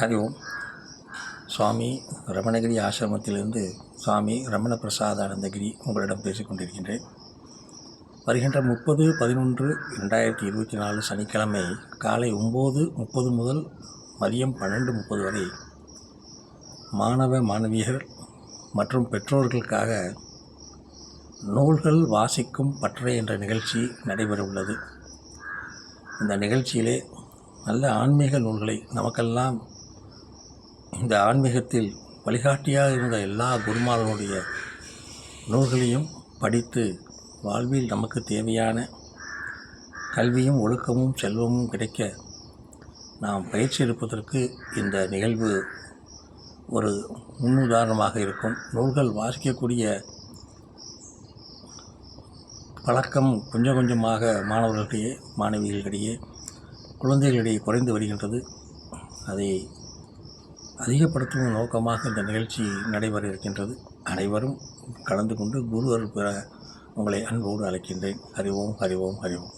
ஹரி ஓம் சுவாமி ரமணகிரி ஆசிரமத்திலிருந்து சுவாமி ரமண பிரசாத் ஆனந்தகிரி உங்களிடம் பேசிக் கொண்டிருக்கின்றேன் வருகின்ற முப்பது பதினொன்று ரெண்டாயிரத்தி இருபத்தி நாலு சனிக்கிழமை காலை ஒம்பது முப்பது முதல் மதியம் பன்னெண்டு முப்பது வரை மாணவ மாணவியர் மற்றும் பெற்றோர்களுக்காக நூல்கள் வாசிக்கும் பற்றை என்ற நிகழ்ச்சி நடைபெற உள்ளது இந்த நிகழ்ச்சியிலே நல்ல ஆன்மீக நூல்களை நமக்கெல்லாம் இந்த ஆன்மீகத்தில் வழிகாட்டியாக இருந்த எல்லா குருமார்களுடைய நூல்களையும் படித்து வாழ்வில் நமக்கு தேவையான கல்வியும் ஒழுக்கமும் செல்வமும் கிடைக்க நாம் பயிற்சி எடுப்பதற்கு இந்த நிகழ்வு ஒரு முன்னுதாரணமாக இருக்கும். நூல்கள் வாசிக்கக்கூடிய பழக்கம் கொஞ்சம் கொஞ்சமாக மாணவர்களிடையே மாணவிகளிடையே குழந்தைகளிடையே குறைந்து வருகின்றது. அதை அதிகப்படுத்தும் நோக்கமாக இந்த நிகழ்ச்சி நடைபெற இருக்கின்றது. அனைவரும் கலந்து கொண்டு குரு அருள் பெற உங்களை அன்போடு அழைக்கின்றேன். அறிவோம் அறிவோம் அறிவோம்